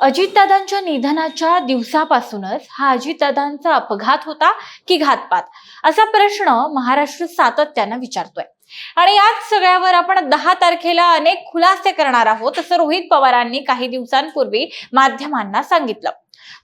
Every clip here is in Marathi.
अजितदादांच्या निधनाच्या दिवसापासूनच हा अजितदादांचा अपघात होता की घातपात? असा प्रश्न महाराष्ट्र सातत्यानं विचारतोय. आणि याच सगळ्यावर आपण दहा तारखेला अनेक खुलासे करणार आहोत असं रोहित पवारांनी काही दिवसांपूर्वी माध्यमांना सांगितलं.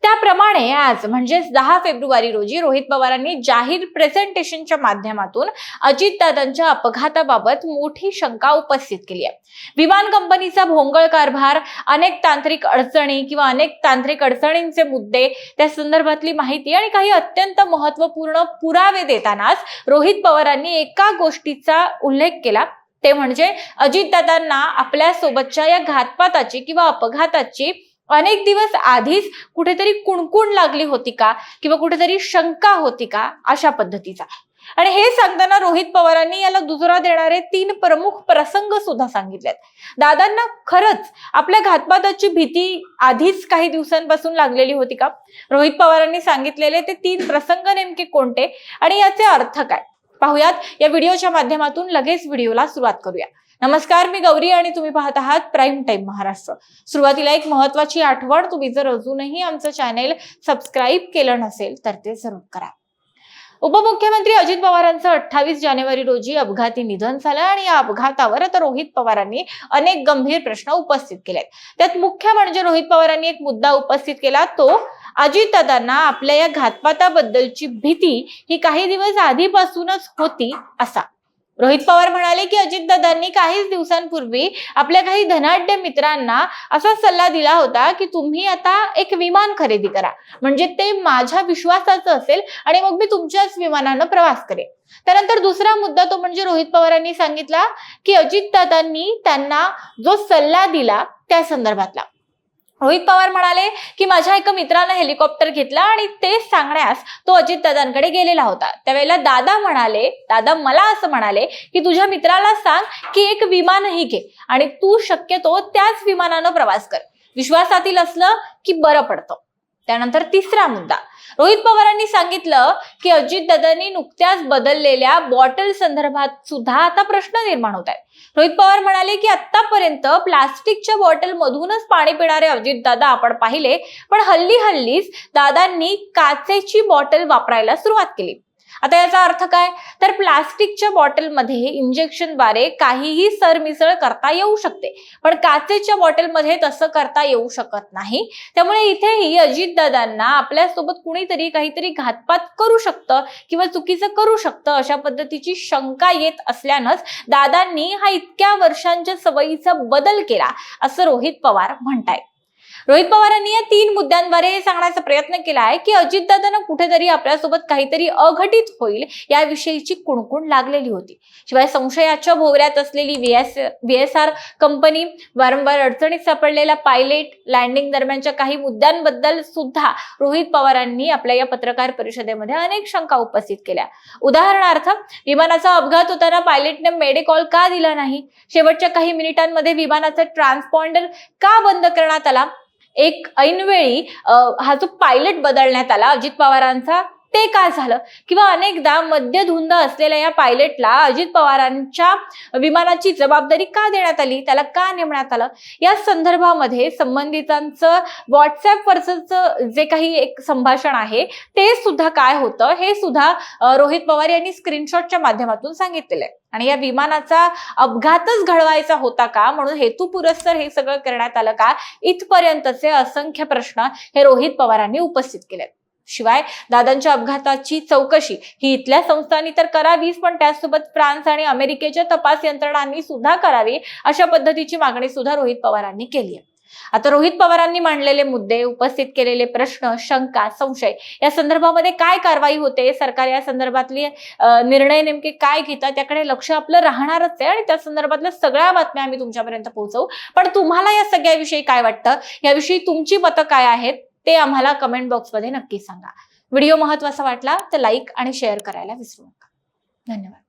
त्याप्रमाणे आज म्हणजेच दहा फेब्रुवारी रोजी रोहित पवारांनी जाहीर प्रेझेंटेशनच्या माध्यमातून अजितदादांच्या अपघाताबाबत मोठी शंका उपस्थित केली आहे. विमान कंपनीचा भोंगळ कारभार अनेक तांत्रिक अडचणी किंवा अनेक तांत्रिक अडचणींचे मुद्दे त्या संदर्भातली माहिती आणि काही अत्यंत महत्त्वपूर्ण पुरावे देतानाच रोहित पवारांनी एका गोष्टीचा उल्लेख केला. ते म्हणजे अजितदादांना आपल्या सोबतच्या या घातपाताची किंवा अपघाताची अनेक दिवस आधीच कुठेतरी कुणकुण लागली होती का? किंवा कुठेतरी शंका होती का? अशा पद्धतीचा. आणि हे सांगताना रोहित पवारांनी याला दुजोरा देणारे तीन प्रमुख प्रसंग सुद्धा सांगितलेत. दादांना खरंच आपल्या घातपाताची भीती आधीच काही दिवसांपासून लागलेली होती का? रोहित पवारांनी सांगितलेले ते तीन प्रसंग नेमके कोणते? आणि याचे अर्थ काय? पाहुयात. या व्हिडिओच्या माध्यमातून लगेच व्हिडिओला सुरुवात करूया. नमस्कार मी गौरी आणि तुम्ही पाहत आहात प्राईम टाईम महाराष्ट्र. सुरुवातीला एक महत्वाची आठवण तुम्ही जर अजूनही आमचं चॅनेल सबस्क्राईब केलं नसेल तर ते जरूर करा. उपमुख्यमंत्री अजित पवारांचं अठ्ठावीस जानेवारी रोजी अपघाती निधन झालं आणि या अपघातावर आता रोहित पवारांनी अनेक गंभीर प्रश्न उपस्थित केलेत. त्यात मुख्य म्हणजे रोहित पवारांनी एक मुद्दा उपस्थित केला तो अजितदादांना आपल्या या घातपाताबद्दलची भीती ही काही दिवस आधीपासूनच होती असा. रोहित पवार म्हणाले की अजितदादांनी काहीच दिवसांपूर्वी आपल्या काही धनाढ्य मित्रांना असा सल्ला दिला होता की तुम्ही आता एक विमान खरेदी करा. म्हणजे ते माझ्या विश्वासाचं असेल आणि मग मी तुमच्याच विमानानं प्रवास करेन. त्यानंतर दुसरा मुद्दा तो म्हणजे रोहित पवारांनी सांगितला की अजितदादांनी त्यांना जो सल्ला दिला त्या संदर्भातला. रोहित पवार म्हणाले की माझ्या एका मित्रानं हेलिकॉप्टर घेतला आणि ते सांगण्यास तो अजित दादांकडे गेलेला होता. त्यावेळेला दादा म्हणाले दादा मला असं म्हणाले की तुझ्या मित्राला सांग की एक विमानही घे आणि तू शक्यतो त्याच विमानानं प्रवास कर. विश्वासातील असलं की बरं पडतं. त्यानंतर तिसरा मुद्दा. रोहित पवारांनी सांगितलं की अजितदादांनी नुकत्याच बदललेल्या बॉटल संदर्भात सुद्धा आता प्रश्न निर्माण होत आहेत. रोहित पवार म्हणाले की आतापर्यंत प्लास्टिकच्या बॉटल मधूनच पाणी पिणारे अजितदादा आपण पाहिले पण हल्ली हल्लीच दादांनी काचेची बॉटल वापरायला सुरुवात केली. आता याचा अर्थ काय? तर प्लास्टिकच्या बॉटलमध्ये इंजेक्शनद्वारे काहीही सरमिसळ करता येऊ शकते. पण काचेच्या बॉटलमध्ये तसं करता येऊ शकत नाही. त्यामुळे इथेही अजितदादांना आपल्यासोबत कुणीतरी काहीतरी घातपात करू शकतं किंवा चुकीचं करू शकतं अशा पद्धतीची शंका येत असल्यानंच दादांनी हा इतक्या वर्षांच्या सवयीचा बदल केला असं रोहित पवार म्हणतायत. रोहित पवारांनी या तीन मुद्द्यांद्वारे हे सांगण्याचा प्रयत्न केला आहे की अजितदादांना कुठेतरी आपल्यासोबत काहीतरी अघटित होईल याविषयीची कुणकुण लागलेली होती. शिवाय संशयाच्या भोवऱ्यात असलेली व्हीएसआर कंपनी वारंवार अडचणीत सापडलेला पायलट लँडिंग दरम्यानच्या काही मुद्द्यांबद्दल सुद्धा रोहित पवारांनी आपल्या या पत्रकार परिषदेमध्ये अनेक शंका उपस्थित केल्या. उदाहरणार्थ विमानाचा अपघात होताना पायलटने मेडेकॉल का दिला नाही? शेवटच्या काही मिनिटांमध्ये विमानाचा ट्रान्सपॉन्डर का बंद करण्यात आला? एक ऐनवेळी हा जो पायलट बदलण्यात आला अजित पवारांचा ते काय झालं? किंवा अनेकदा मद्यधुंद असलेल्या या पायलटला अजित पवारांच्या विमानाची जबाबदारी का देण्यात आली? त्याला का नेमण्यात आलं? या संदर्भामध्ये संबंधितांचं व्हॉट्सॲपवरचं जे काही एक संभाषण आहे ते सुद्धा काय होतं? हे सुद्धा रोहित पवार यांनी स्क्रीनशॉटच्या माध्यमातून सांगितलेलं आहे. आणि या विमानाचा अपघातच घडवायचा होता का? म्हणून हेतुपुरस्सर हे सगळं करण्यात आलं का? इथपर्यंतचे असंख्य प्रश्न हे रोहित पवारांनी उपस्थित केलेत. शिवाय दादांच्या अपघाताची चौकशी ही इथल्या संस्थांनी तर करावीच पण त्याचसोबत फ्रान्स आणि अमेरिकेच्या तपास यंत्रणांनी सुद्धा करावी अशा पद्धतीची मागणी सुद्धा रोहित पवारांनी केली आहे. आता रोहित पवारांनी मांडलेले मुद्दे उपस्थित केलेले प्रश्न शंका संशय या संदर्भामध्ये काय कारवाई होते? सरकार या संदर्भातली निर्णय नेमके काय घेतात? त्याकडे लक्ष आपलं राहणारच आहे आणि त्या संदर्भातल्या सगळ्या बातम्या आम्ही तुमच्यापर्यंत पोहोचवू. पण तुम्हाला या सगळ्याविषयी काय वाटतं? याविषयी तुमची मतं काय आहेत? ते आम्हाला कमेंट बॉक्समध्ये नक्की सांगा. व्हिडिओ महत्त्वाचा वाटला तर लाईक आणि शेअर करायला विसरू नका. धन्यवाद.